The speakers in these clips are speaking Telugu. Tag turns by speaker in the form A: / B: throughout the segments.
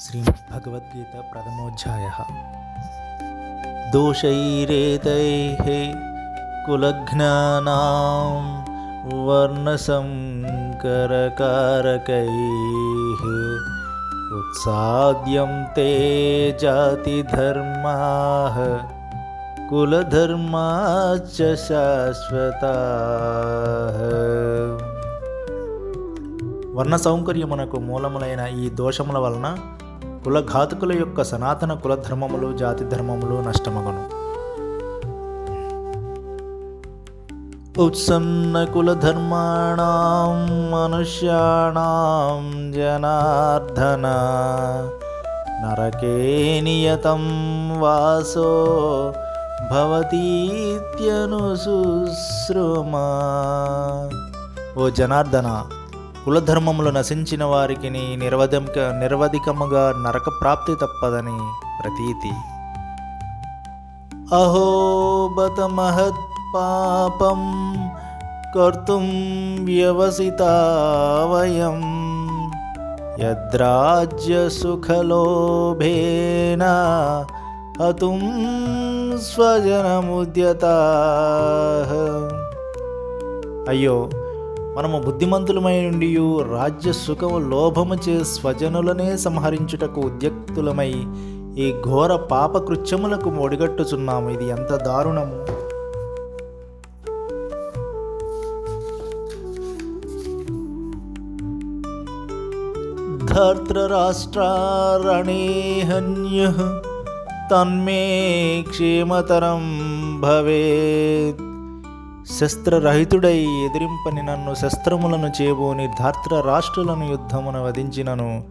A: श्रीमद्भगवद्गीता प्रथमोऽध्यायः दोषैरेतैः कुलघ्नानां वर्णसङ्करकारकैः उत्साद्यं ते जातिधर्माः कुलधर्माश्च శాశ్వతాः వర్ణ సౌకర్యమునకు మూలములైన ఈ దోషముల వలన కులఘాతకుల యొక్క సనాతన కులధర్మములు జాతి ధర్మములు నష్టమగును. ఉత్సన్న కులధర్మాణం మనుష్యాణం జనార్దన. నరకే నియతం వాసో భవతీత్యనుశుశ్రుమా ఓ జనార్దన కులధర్మములు నశించిన వారికి నిర్వధిక నిర్వధికముగా నరక ప్రాప్తి తప్పదని ప్రతీతి. అహో బత మహత్ పాపం కర్తుం వ్యవసితా వయం యద్రాజ్య సుఖలోభేన హతుం స్వజనముద్యత. అయ్యో మనము బుద్ధిమంతులమై ఉండి రాజ్య సుఖము లోభము చే స్వజనులనే సంహరించుటకు ఉద్యక్తులమై ఈ ఘోర పాపకృత్యములకు ఒడిగట్టుచున్నాము ఇది ఎంత దారుణము! ధర్తరాష్ట్రారణేహన్య తన్మే క్షేమతరం భవేత్ శస్త్రరహితుడై ఎదిరింపని నన్ను శస్త్రములను చేబోని ధార్త్ర రాష్ట్రులను యుద్ధమున వధించినను.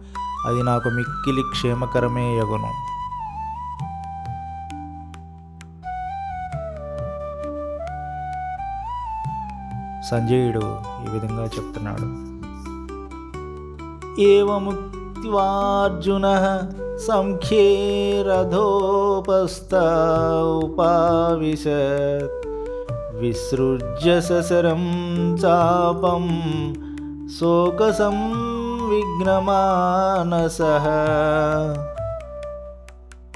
A: అది నాకు మిక్కిలి క్షేమకరమే యగును. సంజయుడు ఈ విధంగా చెప్తున్నాడు. ఏముక్తివార్జున సంఖ్యే రథోపస్థ ఉపావిశత్. విసృజ్య ససరం చాపం శోకసం విఘ్నమానస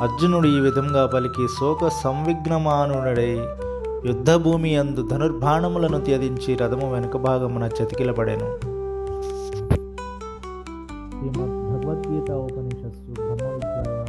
A: అర్జునుడు ఈ విధంగా పలికి శోక సంవిఘ్నమానుడై యుద్ధభూమి అందు ధనుర్బాణములను త్యదించి రథము వెనుక భాగమున చతికిలపడెను. భగవద్గీత ఉపనిషత్తు బ్రహ్మ